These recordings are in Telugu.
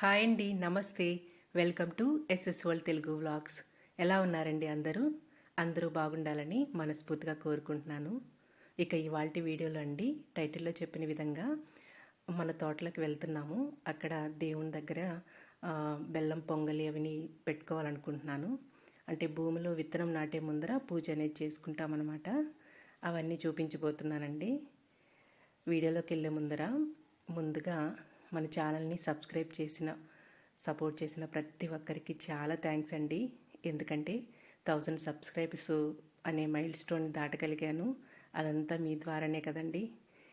హాయ్ అండి నమస్తే. Welcome to SS world Telugu vlogs. ఎలా ఉన్నారండి అందరూ? అందరూ బాగుండాలని మనస్ఫూర్తిగా కోరుకుంటున్నాను. ఇక ఇవాళ వీడియోలో అండి టైటిల్లో చెప్పిన విధంగా మన తోటలోకి వెళ్తున్నాము. అక్కడ దేవుని దగ్గర బెల్లం పొంగలి అవిని పెట్టుకోవాలనుకుంటున్నాను. అంటే భూమిలో విత్తనం నాటే ముందర పూజ అనేది చేసుకుంటామన్నమాట. అవన్నీ చూపించబోతున్నానండి. వీడియోలోకి వెళ్ళే ముందర ముందుగా మన ఛానల్ని సబ్స్క్రైబ్ చేసిన సపోర్ట్ చేసిన ప్రతి ఒక్కరికి చాలా థ్యాంక్స్ అండి. ఎందుకంటే థౌజండ్ సబ్స్క్రైబర్స్ అనే మైల్ స్టోన్ దాటగలిగాను. అదంతా మీ ద్వారానే కదండి.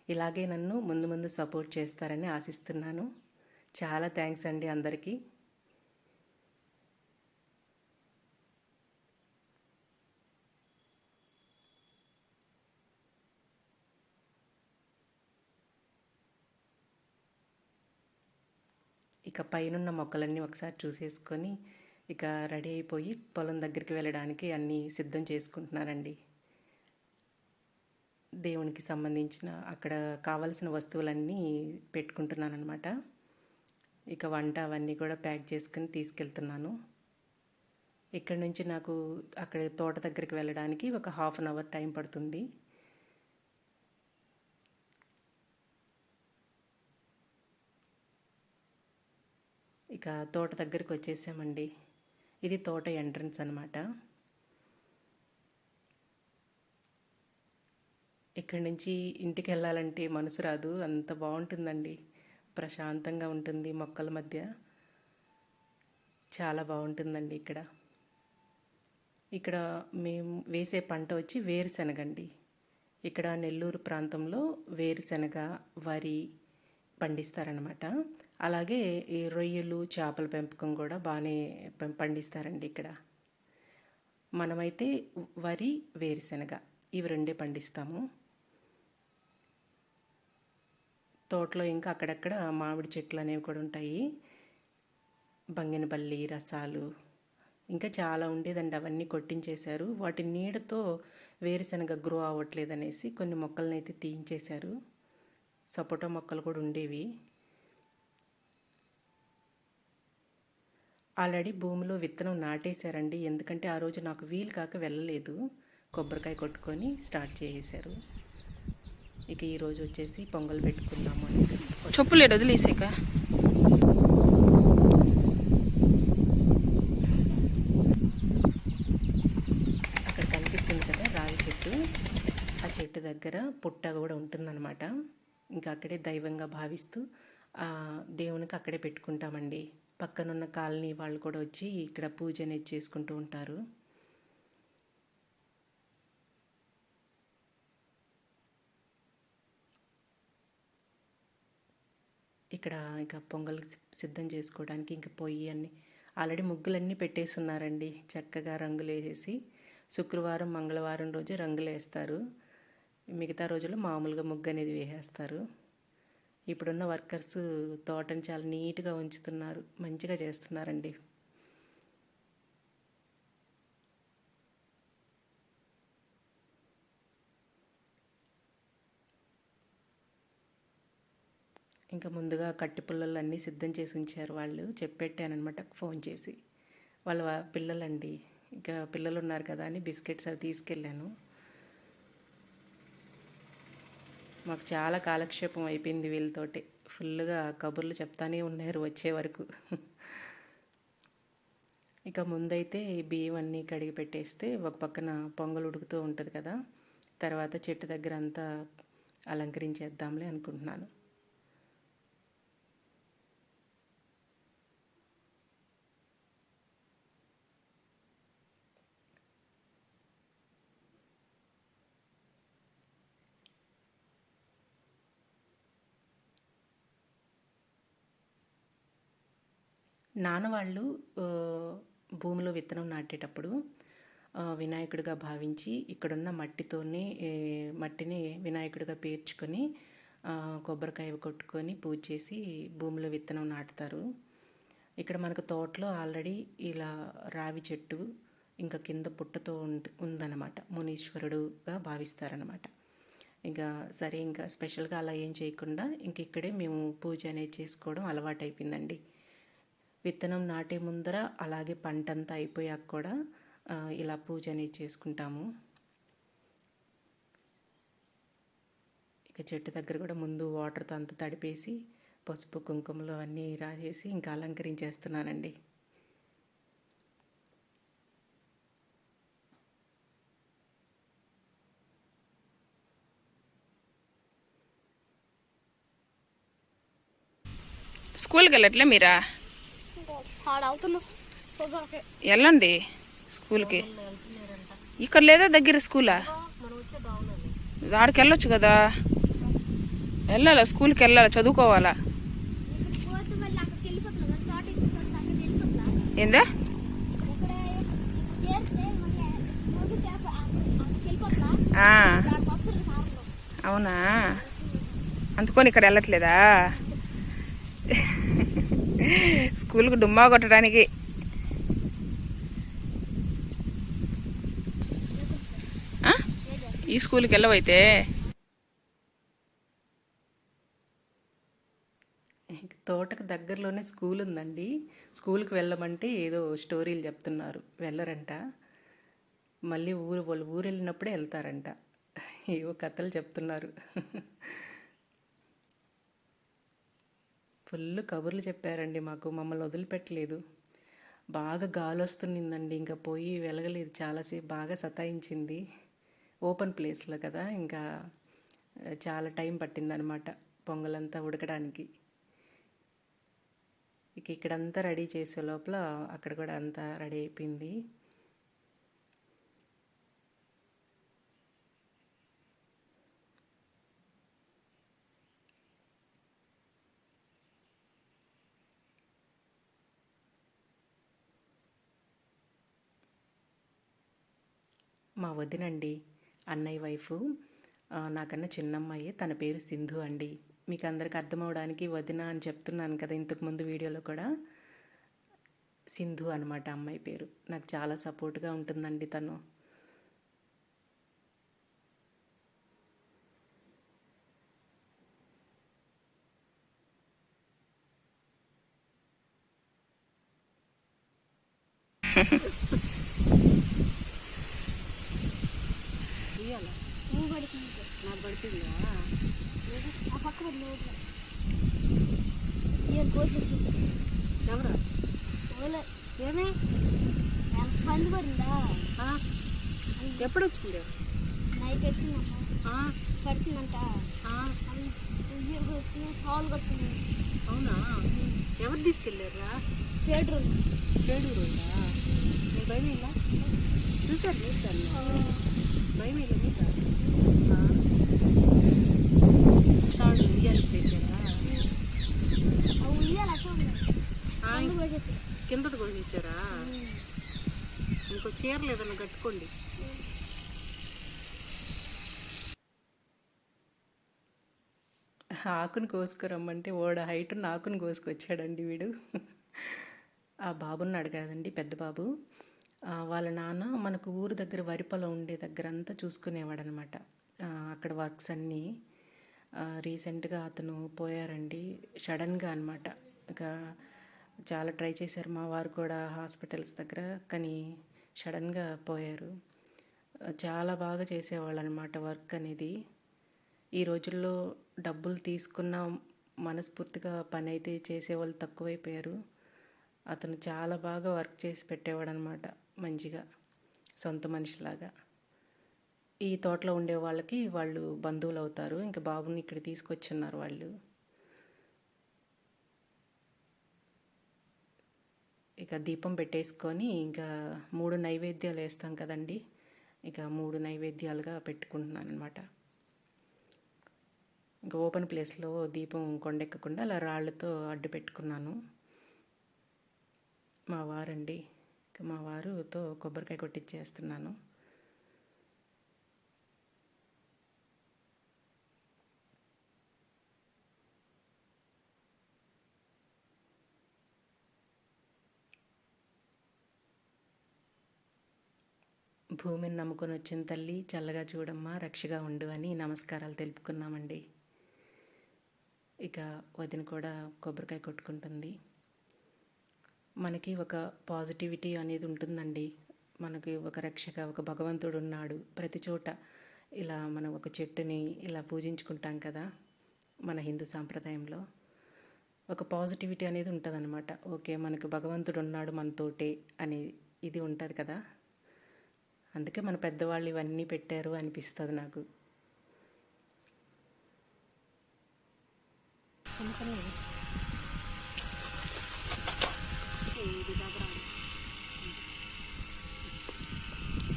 ఇలాగే నన్ను ముందు ముందు సపోర్ట్ చేస్తారని ఆశిస్తున్నాను. చాలా థ్యాంక్స్ అండి అందరికీ. ఇక పైనున్న మొక్కలన్నీ ఒకసారి చూసేసుకొని ఇక రెడీ అయిపోయి పొలం దగ్గరికి వెళ్ళడానికి అన్నీ సిద్ధం చేసుకుంటున్నానండి దేవునికి సంబంధించిన అక్కడ కావలసిన వస్తువులన్నీ పెట్టుకుంటున్నాను అనమాట ఇక వంట అవన్నీ కూడా ప్యాక్ చేసుకుని తీసుకెళ్తున్నాను. ఇక్కడ నుంచి నాకు అక్కడ తోట దగ్గరికి వెళ్ళడానికి ఒక హాఫ్ అన్ అవర్ టైం పడుతుంది. ఇక తోట దగ్గరికి వచ్చేసామండి. ఇది తోట ఎంట్రన్స్ అనమాట ఇక్కడి నుంచి ఇంటికి వెళ్ళాలంటే మనసు రాదు. అంత బాగుంటుందండి. ప్రశాంతంగా ఉంటుంది మొక్కల మధ్య. చాలా బాగుంటుందండి ఇక్కడ. ఇక్కడ మేము వేసే పంట వచ్చి వేరుశెనగ అండి ఇక్కడ నెల్లూరు ప్రాంతంలో వేరుశెనగ వరి పండిస్తారనమాట అలాగే ఈ రొయ్యలు చేపల పెంపకం కూడా బాగానే పండిస్తారండి ఇక్కడ. మనమైతే వరి వేరుశెనగ ఇవి రెండే పండిస్తాము. తోటలో ఇంకా అక్కడక్కడ మామిడి చెట్లు అనేవి కూడా ఉంటాయి. బంగినపల్లి రసాలు ఇంకా చాలా ఉండేదండి అవన్నీ కొట్టించేశారు. వాటి నీడతో వేరుశెనగ గ్రో అవ్వట్లేదనేసి కొన్ని మొక్కలనైతే అయితే తీయించేశారు. సపోటా మొక్కలు కూడా ఉండేవి. ఆల్రెడీ భూమిలో విత్తనం నాటేశారండి. ఎందుకంటే ఆ రోజు నాకు వీలు కాక వెళ్ళలేదు. కొబ్బరికాయ కొట్టుకొని స్టార్ట్ చేసేశారు. ఇక ఈరోజు వచ్చేసి పొంగల్ పెట్టుకుందాము అనేసి. చెప్పులేడు వదిలేసాక అక్కడ కనిపిస్తుంది కదా రావి చెట్టు. ఆ చెట్టు దగ్గర పుట్ట కూడా ఉంటుందన్నమాట. ఇంకా అక్కడే దైవంగా భావిస్తూ దేవునికి అక్కడే పెట్టుకుంటామండి. పక్కనున్న కాలనీ వాళ్ళు కూడా వచ్చి ఇక్కడ పూజ అనేది చేసుకుంటూ ఉంటారు. ఇక్కడ ఇక పొంగల్ సిద్ధం చేసుకోవడానికి ఇంక పొయ్యి అన్ని ఆల్రెడీ ముగ్గులన్నీ పెట్టేసి ఉన్నారండి చక్కగా రంగులు వేసేసి శుక్రవారం మంగళవారం రోజు రంగులు వేస్తారు మిగతా రోజుల్లో మామూలుగా ముగ్గు అనేది వేసేస్తారు. ఇప్పుడున్న వర్కర్స్ తోటని చాలా నీట్గా ఉంచుతున్నారు. మంచిగా చేస్తున్నారండి. ఇంకా ముందుగా కట్టి పుల్లలు అన్నీ సిద్ధం చేసి ఉంచారు వాళ్ళు. చెప్పెట్టానమాట ఫోన్ చేసి. వాళ్ళ పిల్లలండి. ఇంకా పిల్లలు ఉన్నారు కదా అని బిస్కెట్స్ అవి తీసుకెళ్ళాను. మాకు చాలా కాలక్షేపం అయిపోయింది వీళ్ళతోటి. ఫుల్గా కబుర్లు చెప్తానే ఉన్నారు వచ్చే వరకు. ఇక ముందైతే ఈ బియ్యం అన్నీ కడిగి పెట్టేస్తే ఒక పక్కన పొంగలు ఉడుకుతూ ఉంటుంది కదా తర్వాత చెట్టు దగ్గర అంతా అలంకరించేద్దాంలే అనుకుంటున్నాను. నాన్న వాళ్ళు భూమిలో విత్తనం నాటేటప్పుడు వినాయకుడిగా భావించి ఇక్కడున్న మట్టితోనే మట్టిని వినాయకుడిగా పేర్చుకొని కొబ్బరికాయ కొట్టుకొని పూజ చేసి భూమిలో విత్తనం నాటుతారు. ఇక్కడ మనకు తోటలో ఆల్రెడీ ఇలా రావి చెట్టు ఇంకా కింద పుట్టతో ఉందన్నమాట. మునీశ్వరుడుగా భావిస్తారనమాట ఇంకా సరే ఇంకా స్పెషల్గా అలా ఏం చేయకుండా ఇంక ఇక్కడే మేము పూజ అనేది చేసుకోవడం అలవాటైపోయిందండి. విత్తనం నాటే ముందర అలాగే పంట అంతా అయిపోయాక కూడా ఇలా పూజ అనేది చేసుకుంటాము. ఇక చెట్టు దగ్గర కూడా ముందు వాటర్తో అంత తడిపేసి పసుపు కుంకుమలు అన్నీ రాసేసి ఇంకా అలంకరించేస్తున్నానండి. స్కూల్కి వెళ్ళట్లే మీరా? వెళ్ళండి స్కూల్కి. ఇక్కడ లేదా దగ్గర స్కూలా? ఆడికి వెళ్ళొచ్చు కదా. వెళ్ళాలా? స్కూల్కి వెళ్ళాలా? చదువుకోవాలా? ఏందా? అవునా? అందుకొని ఇక్కడ వెళ్ళట్లేదా? స్కూల్కి డుమ్మా కొట్టడానికి. ఈ స్కూల్కి వెళ్ళవైతే? తోటకు దగ్గరలోనే స్కూల్ ఉందండి. స్కూల్కి వెళ్ళమంటే ఏదో స్టోరీలు చెప్తున్నారు. వెళ్ళరంట. మళ్ళీ ఊరు వాళ్ళు ఊరు వెళ్ళినప్పుడే వెళ్తారంట. ఏవో కథలు చెప్తున్నారు. ఫుల్ కబుర్లు చెప్పారండి మాకు. మమ్మల్ని వదిలిపెట్టలేదు. బాగా గాలి వస్తుందండి ఇంకా పోయి వెలగలేదు. చాలాసేపు బాగా సతాయించింది. ఓపెన్ ప్లేస్లో కదా. ఇంకా చాలా టైం పట్టిందనమాట పొంగలంతా ఉడకడానికి. ఇక ఇక్కడంతా రెడీ చేసే లోపల అక్కడ కూడా అంతా రెడీ అయిపోయింది. మా వదినండి అన్నయ్య వైఫ్ నాకన్నా చిన్నమ్మాయి తన పేరు సింధు అండి. మీకు అందరికి అర్థమవడానికి వదిన అని చెప్తున్నాను కదా ఇంతకుముందు వీడియోలో కూడా. సింధు అనమాట అమ్మాయి పేరు. నాకు చాలా సపోర్ట్గా ఉంటుందండి తను. నువ్వు పడుతుంది నాకు పడుతుందా? ఆ పక్క పడి ఎవరా? ఏమే? పండు పడిందా? ఎప్పుడు వచ్చింది? నైట్ వచ్చిందంట పడిచిందంట. కాలు కొట్టింది. అవునా? ఎవరు తీసుకెళ్ళారా పేడ్రు పేడూరు ఉందా నేను భయం ఇలా చూసారు చూసాను కిందది కోసేసారా? ఇంకో చీరలు ఏదైనా కట్టుకోండి. ఆకును కోసుకురమ్మంటే ఓడ హైట్ ఉన్న ఆకును కోసుకొచ్చాడండి వీడు. ఆ బాబున్నాడు కదండి పెద్ద బాబు. వాళ్ళ నాన్న మనకు ఊరు దగ్గర వరిపొలం ఉండే దగ్గర అంతా చూసుకునేవాడు అనమాట అక్కడ వర్క్స్ అన్నీ రీసెంట్గా అతను పోయారండి. సడన్గా అనమాట. ఇక చాలా ట్రై చేశారు మా వారు కూడా హాస్పిటల్స్ దగ్గర కానీ సడన్గా పోయారు. చాలా బాగా చేసేవాళ్ళు అనమాట వర్క్ అనేది. ఈ రోజుల్లో డబ్బులు తీసుకున్న మనస్ఫూర్తిగా పని అయితే చేసేవాళ్ళు తక్కువైపోయారు. అతను చాలా బాగా వర్క్ చేసి పెట్టేవాడు అనమాట మంచిగా సొంత మనిషిలాగా. ఈ తోటలో ఉండే వాళ్ళకి వాళ్ళు బంధువులు అవుతారు ఇంకా బాబుని ఇక్కడ తీసుకొచ్చున్నారు వాళ్ళు. ఇక దీపం పెట్టేసుకొని ఇంకా మూడు నైవేద్యాలు వేస్తాం కదండి. ఇక మూడు నైవేద్యాలుగా పెట్టుకుంటున్నాను అనమాట ఇంకా ఓపెన్ ప్లేస్లో దీపం కొండెక్కకుండా అలా రాళ్ళతో అడ్డు పెట్టుకున్నాను. మా వారండి. ఇక మా వారుతో కొబ్బరికాయ కొట్టించేస్తున్నాను భూమిని నమ్ముకొని వచ్చిన తల్లి చల్లగా చూడమ్మా రక్షగా ఉండు అని నమస్కారాలు తెలుపుకున్నామండి. ఇక వదిన కూడా కొబ్బరికాయ కొట్టుకుంటుంది. మనకి ఒక పాజిటివిటీ అనేది ఉంటుందండి. మనకి ఒక రక్షక ఒక భగవంతుడు ఉన్నాడు. ప్రతి చోట ఇలా మనం ఒక చెట్టుని ఇలా పూజించుకుంటాం కదా మన హిందూ సాంప్రదాయంలో. ఒక పాజిటివిటీ అనేది ఉంటుందన్నమాట. ఓకే మనకు భగవంతుడు ఉన్నాడు మనతోటే అని ఇది ఉంటుంది కదా. అందుకే మన పెద్దవాళ్ళు ఇవన్నీ పెట్టారు అనిపిస్తుంది నాకు. చిన్న చిన్నవి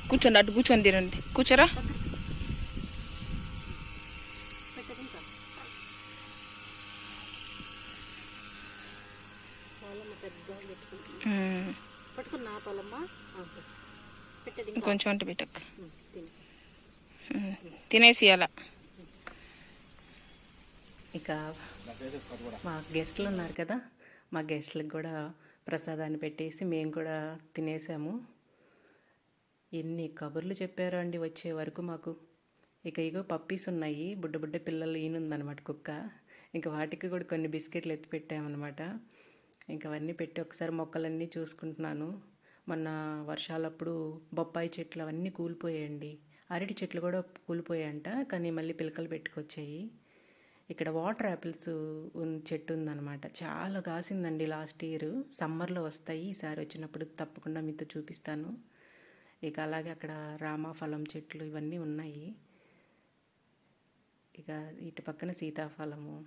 కూర్చోండి అటు కూర్చొని తినండి కూర్చోరా? ఇంకొంచెం అంటే పెట్టక్క ఉమ్. తినేసి అలా. ఇక మా గెస్టులు ఉన్నారు కదా మా గెస్టులకు కూడా ప్రసాదాన్ని పెట్టేసి మేము కూడా తినేసాము. ఎన్ని కబుర్లు చెప్పారో అండి వచ్చే వరకు మాకు. ఇక ఇగో పప్పీస్ ఉన్నాయి బుడ్డ బుడ్డ పిల్లలు ఈనుందనమాట కుక్క. ఇంకా వాటికి కూడా కొన్ని బిస్కెట్లు ఎత్తి పెట్టామన్నమాట ఇంకా అవన్నీ పెట్టి ఒకసారి మొక్కలన్నీ చూసుకుంటున్నాను. మొన్న వర్షాలప్పుడు బొప్పాయి చెట్లు అవన్నీ కూలిపోయాయండి. అరటి చెట్లు కూడా కూలిపోయాయంట కానీ మళ్ళీ పిలకలు పెట్టుకొచ్చాయి. ఇక్కడ వాటర్ యాపిల్స్ ఉన్- చెట్టు ఉందన్నమాట. చాలా కాసిందండి లాస్ట్ ఇయర్. సమ్మర్లో వస్తాయి. ఈసారి వచ్చినప్పుడు తప్పకుండా మీతో చూపిస్తాను. ఇక అలాగే అక్కడ రామాఫలం చెట్లు ఇవన్నీ ఉన్నాయి. ఇక ఇటు పక్కన సీతాఫలము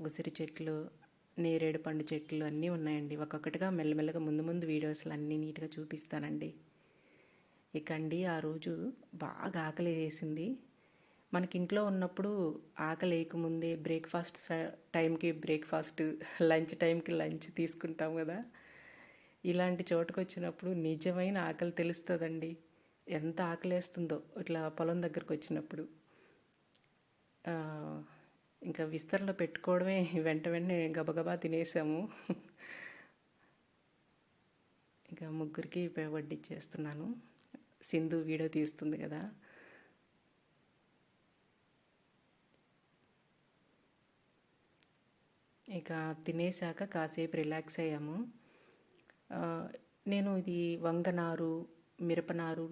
ఉసిరి చెట్లు నేరేడు పండు చెట్లు అన్నీ ఉన్నాయండి. ఒక్కొక్కటిగా మెల్లమెల్లగా ముందు ముందు వీడియోస్లు అన్నీ నీట్గా చూపిస్తానండి. ఇక అండి ఆ రోజు బాగా ఆకలి వేసింది. మనకి ఇంట్లో ఉన్నప్పుడు ఆకలి వేయకముందే బ్రేక్ఫాస్ట్ స- టైంకి బ్రేక్ఫాస్ట్ లంచ్ టైంకి లంచ్ తీసుకుంటాం కదా. ఇలాంటి చోటుకు వచ్చినప్పుడు నిజమైన ఆకలి తెలుస్తుందండి. ఎంత ఆకలేస్తుందో ఇట్లా పొలం దగ్గరకు వచ్చినప్పుడు ఇంకా విస్తరణలో పెట్టుకోవడమే వెంట వెంటనే గబగబా తినేసాము. ఇంకా ముగ్గురికి వడ్డిచ్చేస్తున్నాను. సింధు వీడియో తీస్తుంది కదా. ఇక తినేసాక కాసేపు రిలాక్స్ అయ్యాము. నేను ఇది వంగనారు మిరపనారు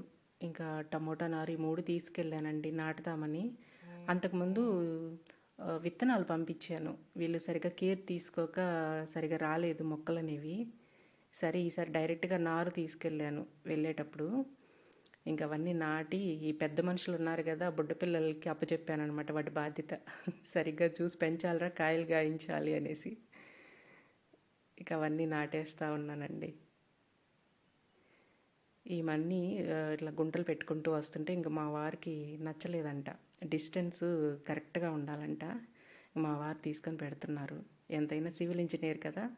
ఇంకా టమోటా నారు ఈ మూడు తీసుకెళ్ళానండి నాటుదామని. అంతకుముందు విత్తనాలు పంపించాను. వీళ్ళు సరిగా కేర్ తీసుకోక సరిగా రాలేదు మొక్కలు అనేవి సరే ఈసారి డైరెక్ట్గా నారు తీసుకెళ్ళాను వెళ్ళేటప్పుడు. ఇంకా అవన్నీ నాటి ఈ పెద్ద మనుషులు ఉన్నారు కదా బుడ్డ పిల్లలకి అప్పచెప్పాను వాటి బాధ్యత. సరిగ్గా చూసి పెంచాలరా కాయలు గాయించాలి అనేసి. ఇక అవన్నీ నాటేస్తూ ఉన్నానండి. ఇవన్నీ మన్నీ ఇట్లా గుంటలు పెట్టుకుంటూ వస్తుంటే ఇంక మా వారికి నచ్చలేదంట. డిస్టెన్స్ కరెక్ట్గా ఉండాలంట. మా వారు తీసుకొని పెడుతున్నారు. ఎంతైనా సివిల్ ఇంజనీర్ కదా.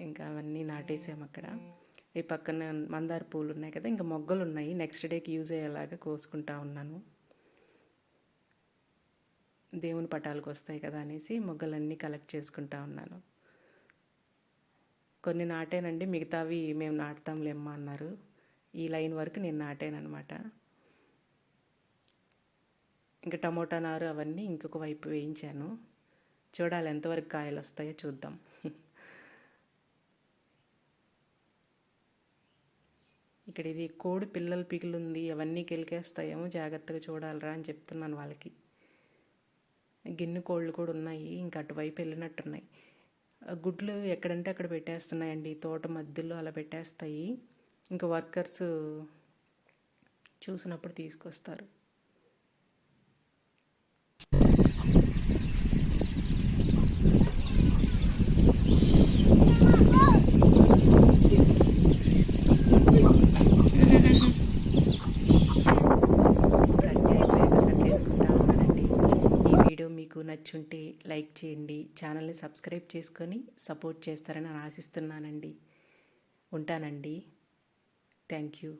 ఇంకా అవన్నీ నాటేసాము అక్కడ. ఈ పక్కన మందార పూలు ఉన్నాయి కదా ఇంకా మొగ్గలు ఉన్నాయి నెక్స్ట్ డేకి యూజ్ అయ్యేలాగా కోసుకుంటా ఉన్నాను. దేవుని పటాలకు వస్తాయి కదా అనేసి మొగ్గలన్నీ కలెక్ట్ చేసుకుంటా ఉన్నాను. కొన్ని నాటానండి మిగతావి మేము నాటుతాంలేమ్మా అన్నారు. ఈ లైన్ వరకు నేను నాటానమాట ఇంకా టమోటా నారు అవన్నీ ఇంకొక వైపు వేయించాను. చూడాలి ఎంతవరకు కాయలు వస్తాయో చూద్దాం. ఇక్కడ ఇది కోడి పిల్లల పిగులుంది అవన్నీ కెలికేస్తాయేమో జాగ్రత్తగా చూడాలిరా అని చెప్తున్నాను వాళ్ళకి. గిన్నె కోళ్ళు కూడా ఉన్నాయి ఇంకా అటువైపు వెళ్ళినట్టున్నాయి. ఆ గుడ్లు ఎక్కడంటే అక్కడ పెట్టేస్తున్నాయండి తోట మధ్యలో అలా పెట్టేస్తాయి. ఇంకా వర్కర్స్ చూసినప్పుడు తీసుకొస్తారు అన్నీ అయిపోయాక సెట్ చేసుకుంటా ఉన్నానండి ఈ వీడియో మీకు నచ్చుంటే లైక్ చేయండి ఛానల్ని సబ్స్క్రైబ్ చేసుకొని సపోర్ట్ చేస్తారని ఆశిస్తున్నానండి. ఉంటానండి. Thank you.